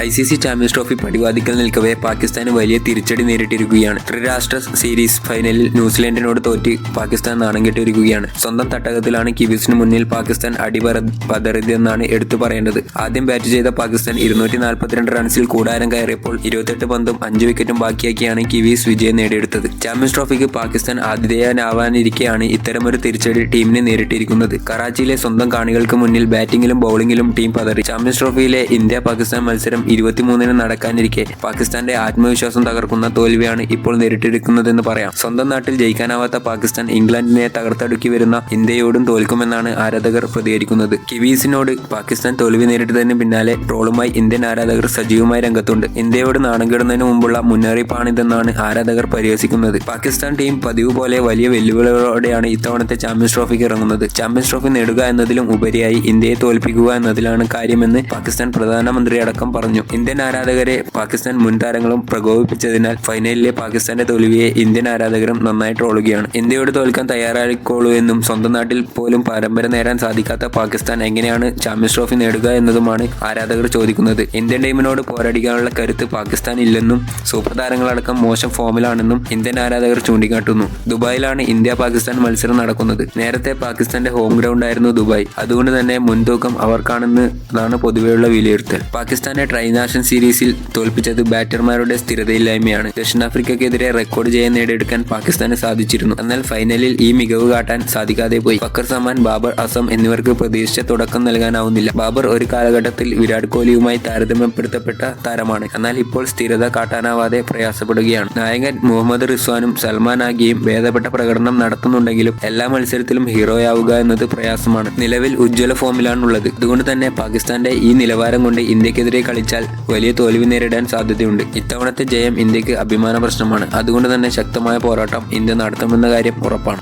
I C C champions trophy പടിവാദിക്കൽ നിൽക്കവേ പാകിസ്ഥാന് വലിയ തിരിച്ചടി നേരിട്ടിരിക്കുകയാണ്. ത്രിരാഷ്ട്ര സീരീസ് ഫൈനലിൽ ന്യൂസിലൻഡിനോട് തോറ്റി പാകിസ്ഥാൻ നാണം കെട്ടിയിരിക്കുകയാണ്. സ്വന്തം തട്ടകത്തിലാണ് കിവീസിന് മുന്നിൽ പാകിസ്ഥാൻ അടിപറ പതറിയതെന്നാണ് എടുത്തു പറയേണ്ടത്. ആദ്യം ബാറ്റ് ചെയ്ത പാകിസ്ഥാൻ ഇരുന്നൂറ്റി നാൽപ്പത്തിരണ്ട് റൺസിൽ കൂടാരം കയറിയപ്പോൾ ഇരുപത്തെട്ട് പന്തും അഞ്ച് വിക്കറ്റും ബാക്കിയാക്കിയാണ് കിവീസ് വിജയം നേടിയെടുത്തത്. ചാമ്പ്യൻസ് ട്രോഫിക്ക് പാകിസ്ഥാൻ ആതിഥേയനാവാനിരിക്കെയാണ് ഇത്തരമൊരു തിരിച്ചടി ടീമിനെ നേരിട്ടിരിക്കുന്നത്. കറാച്ചിയിലെ സ്വന്തം കാണികൾക്ക് മുന്നിൽ ബാറ്റിംഗിലും ബൗളിംഗിലും ടീം പതറി. ചാമ്പ്യൻസ് ട്രോഫിയിലെ ഇന്ത്യ പാകിസ്ഥാൻ മത്സരം ഇരുപത്തിമൂന്നിന് നടക്കാനിരിക്കെ. പാകിസ്ഥാന്റെ ആത്മവിശ്വാസം തകർക്കുന്ന തോൽവിയാണ് ഇപ്പോൾ നേരിട്ടിരിക്കുന്നതെന്ന് പറയാം. സ്വന്തം നാട്ടിൽ ജയിക്കാനാവാത്ത പാകിസ്ഥാൻ ഇംഗ്ലണ്ടിനെ തകർത്തടുക്കി വരുന്ന ഇന്ത്യയോടും തോൽക്കുമെന്നാണ് ആരാധകർ പ്രതികരിക്കുന്നത്. കിവീസിനോട് പാകിസ്ഥാൻ തോൽവി നേരിട്ടതിന് പിന്നാലെ ട്രോളുമായി ഇന്ത്യൻ ആരാധകർ സജീവമായി രംഗത്തുണ്ട്. ഇന്ത്യയോട് നാണം കെടുന്നതിന് മുമ്പുള്ള മുന്നറിയിപ്പാണിതെന്നാണ് ആരാധകർ പരിഹസിക്കുന്നത്. പാകിസ്ഥാൻ ടീം പതിവ് പോലെ വലിയ വെല്ലുവിളികളോടെയാണ് ഇത്തവണത്തെ ചാമ്പ്യൻസ് ട്രോഫിക്ക് ഇറങ്ങുന്നത്. ചാമ്പ്യൻസ് ട്രോഫി നേടുക എന്നതിലും ഉപരിയായി ഇന്ത്യയെ തോൽപ്പിക്കുക എന്നതിലാണ് കാര്യമെന്ന് പാകിസ്ഥാൻ പ്രധാനമന്ത്രി അടക്കം പറഞ്ഞു. ഇന്ത്യൻ ആരാധകരെ പാകിസ്ഥാൻ മുൻ താരങ്ങളും പ്രകോപിപ്പിച്ചതിനാൽ ഫൈനലിലെ പാകിസ്ഥാന്റെ തോൽവിയെ ഇന്ത്യൻ ആരാധകരും നന്നായി ട്രോളുകയാണ്. ഇന്ത്യയോട് തോൽക്കാൻ തയ്യാറായിക്കോളൂ എന്നും സ്വന്തം നാട്ടിൽ പോലും പരമ്പര നേടാൻ സാധിക്കാത്ത പാകിസ്ഥാൻ എങ്ങനെയാണ് ചാമ്പ്യൻസ് ട്രോഫി നേടുക എന്നതുമാണ് ആരാധകർ ചോദിക്കുന്നത്. ഇന്ത്യൻ ടീമിനോട് പോരാടിക്കാനുള്ള കരുത്ത് പാകിസ്ഥാൻ ഇല്ലെന്നും സൂപ്പർ താരങ്ങളടക്കം മോശം ഫോമിലാണെന്നും ഇന്ത്യൻ ആരാധകർ ചൂണ്ടിക്കാട്ടുന്നു. ദുബായിലാണ് ഇന്ത്യ പാകിസ്ഥാൻ മത്സരം നടക്കുന്നത്. നേരത്തെ പാകിസ്ഥാന്റെ ഹോം ഗ്രൗണ്ട് ആയിരുന്നു ദുബായ്. അതുകൊണ്ട് തന്നെ മുൻതൂക്കം അവർക്കാണെന്ന് അതാണ് പൊതുവെയുള്ള വിലയിരുത്തൽ. പാകിസ്ഥാനെ ട്രൈനാഷൻ സീരീസിൽ തോൽപ്പിച്ചത് ബാറ്റർമാരുടെ സ്ഥിരതയില്ലായ്മയാണ്. ദക്ഷിണാഫ്രിക്കക്കെതിരെ റെക്കോർഡ് ജയം നേടിയെടുക്കാൻ പാകിസ്ഥാന് സാധിച്ചിരുന്നു. എന്നാൽ ഫൈനലിൽ ഈ മികവ് കാട്ടാൻ സാധിക്കാതെ പോയി. ഫക്കർ സമാൻ ബാബർ അസം എന്നിവർക്ക് പ്രതീക്ഷിച്ച തുടക്കം നൽകാനാവുന്നില്ല. ബാബർ ഒരു കാലഘട്ടത്തിൽ വിരാട് കോഹ്ലിയുമായി താരതമ്യപ്പെടുത്തപ്പെട്ട താരമാണ്. എന്നാൽ ഇപ്പോൾ സ്ഥിരത കാട്ടാനാവാതെ പ്രയാസപ്പെടുകയാണ്. നായകൻ മുഹമ്മദ് റിസ്വാനും സൽമാൻ ആഗിയും ഭേദപ്പെട്ട പ്രകടനം നടത്തുന്നുണ്ടെങ്കിലും എല്ലാ മത്സരത്തിലും ഹീറോയാവുക എന്നത് പ്രയാസമാണ്. നിലവിൽ ഉജ്ജ്വല ഫോമിലാണുള്ളത്. അതുകൊണ്ട് തന്നെ പാകിസ്ഥാന്റെ ഈ നിലവാരം കൊണ്ട് ഇന്ത്യക്കെതിരെ കളിച്ചാൽ വലിയ തോൽവി നേരിടാൻ സാധ്യതയുണ്ട്. ഇത്തവണത്തെ ജയം ഇന്ത്യയ്ക്ക് അഭിമാന പ്രശ്നമാണ്. അതുകൊണ്ട് തന്നെ ശക്തമായ പോരാട്ടം ഇന്ത്യ നടത്തുമെന്ന കാര്യം ഉറപ്പാണ്.